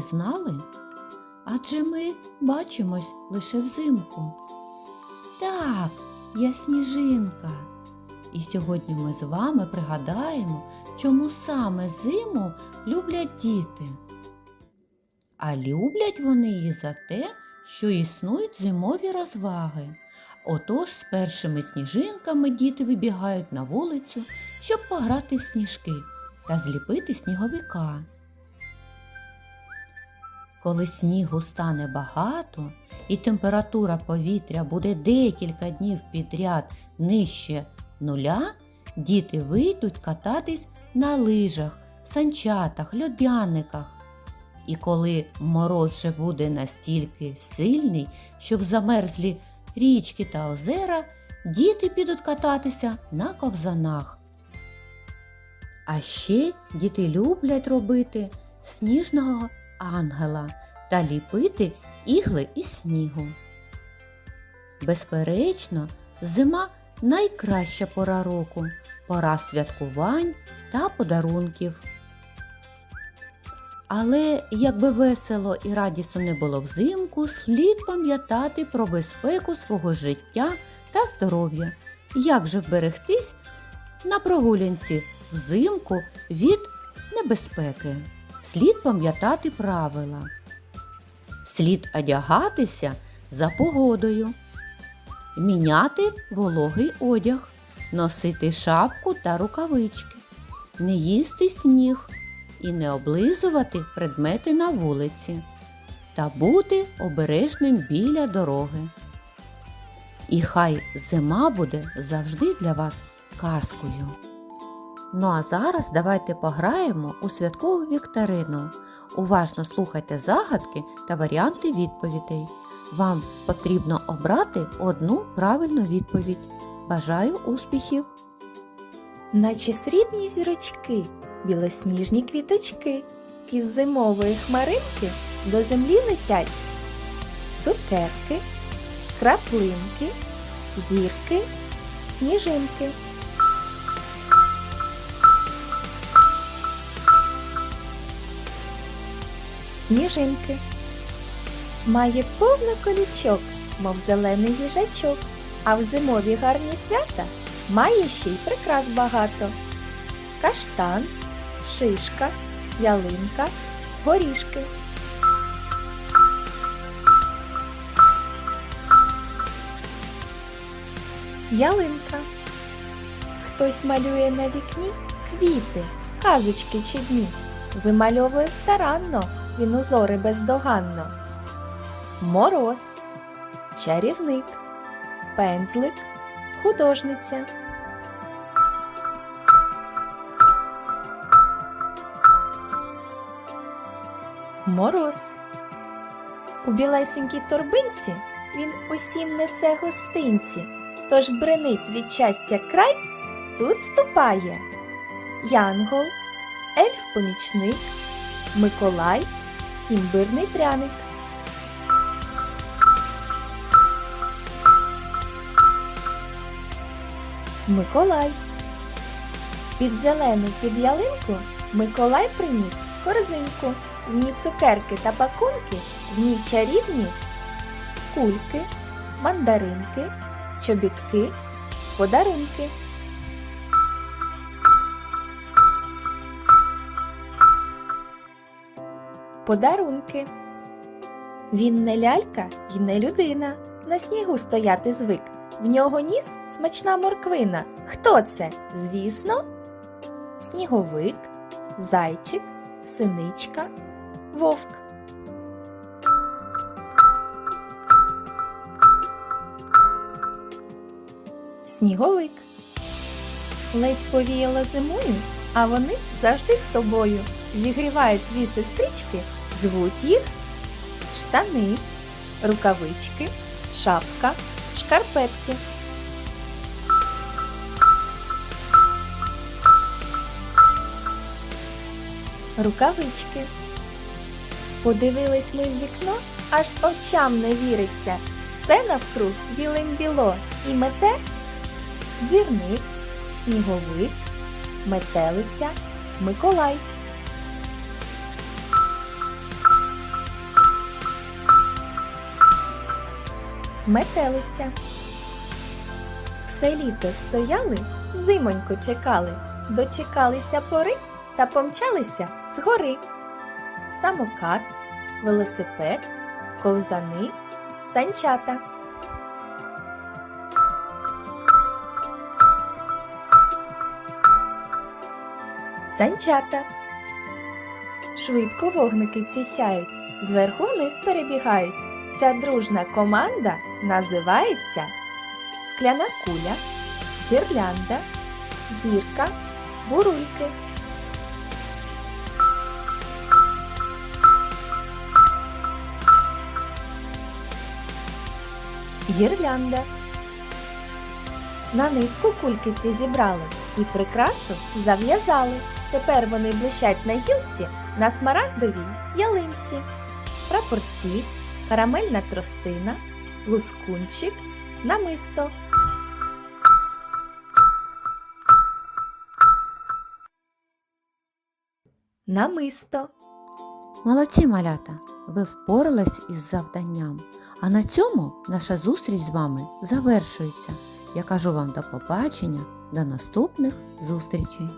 знали? Адже ми бачимось лише взимку. Так, я сніжинка. І сьогодні ми з вами пригадаємо, чому саме зиму люблять діти. А люблять вони її за те, що існують зимові розваги. Отож з першими сніжинками діти вибігають на вулицю, щоб пограти в сніжки та зліпити сніговика. Коли снігу стане багато і температура повітря буде декілька днів підряд нижче нуля, діти вийдуть кататись на лижах, санчатах, льодяниках. І коли мороз вже буде настільки сильний, щоб замерзлі річки та озера, діти підуть кататися на ковзанах. А ще діти люблять робити сніжного ангела та ліпити ігли із снігу. Безперечно, зима найкраща пора року, пора святкувань та подарунків. Але якби весело і радісно не було взимку, слід пам'ятати про безпеку свого життя та здоров'я. Як же вберегтись на прогулянці взимку від небезпеки? Слід пам'ятати правила. Слід одягатися за погодою, міняти вологий одяг, носити шапку та рукавички, не їсти сніг і не облизувати предмети на вулиці та бути обережним біля дороги. І хай зима буде завжди для вас казкою. Ну а зараз давайте пограємо у святкову вікторину. Уважно слухайте загадки та варіанти відповідей. Вам потрібно обрати одну правильну відповідь. Бажаю успіхів! наче срібні зірочки, білосніжні квіточки, із зимової хмаринки до землі летять цукерки, краплинки, зірки, сніжинки. Сніжинки. Має повно колючок, мов зелений їжачок, а в зимові гарні свята має ще й прикрас багато. Каштан, шишка, ялинка, горішки. Ялинка. Хтось малює на вікні квіти, казочки чи дні. Вимальовує старанно, він узори бездоганно. Мороз, чарівник, пензлик, художниця. Мороз. У білесенькій торбинці він усім несе гостинці, тож бренить від щастя край, тут ступає Янгол, ельф-помічник, Миколай, імбирний пряник. Миколай. Під зелену під ялинку Миколай приніс корзинку. В ній цукерки та пакунки, в ній чарівні кульки, мандаринки, чобітки, подарунки. Подарунки. Він не лялька і не людина. На снігу стояти звик. В нього ніс смачна морквина. Хто це? Звісно, сніговик, зайчик, синичка, вовк. Сніговик. Ледь повіяло зимою, а вони завжди з тобою. Зігрівають дві сестрички, звуть їх штани, рукавички, шапка, шкарпетки. Рукавички. Подивились ми в вікно, аж очам не віриться. Все навкруг білим біло і мете двірник, сніговик, метелиця, Миколай. Метелиця. Все літо стояли, зимоньку чекали, дочекалися пори та помчалися з гори. Самокат, велосипед, ковзани, санчата. Санчата. Швидко вогники ці сяють, зверху вниз перебігають. Ця дружна команда називається скляна куля, гірлянда, зірка, бурульки. Гірлянда. На нитку кульки ці зібрали і прикрасу зав'язали. Тепер вони блищать на гілці на смарагдовій ялинці. Прапорці, карамельна тростина, лускунчик, намисто. Намисто. Молодці малята, ви впорались із завданням. А на цьому наша зустріч з вами завершується. Я кажу вам до побачення, до наступних зустрічей.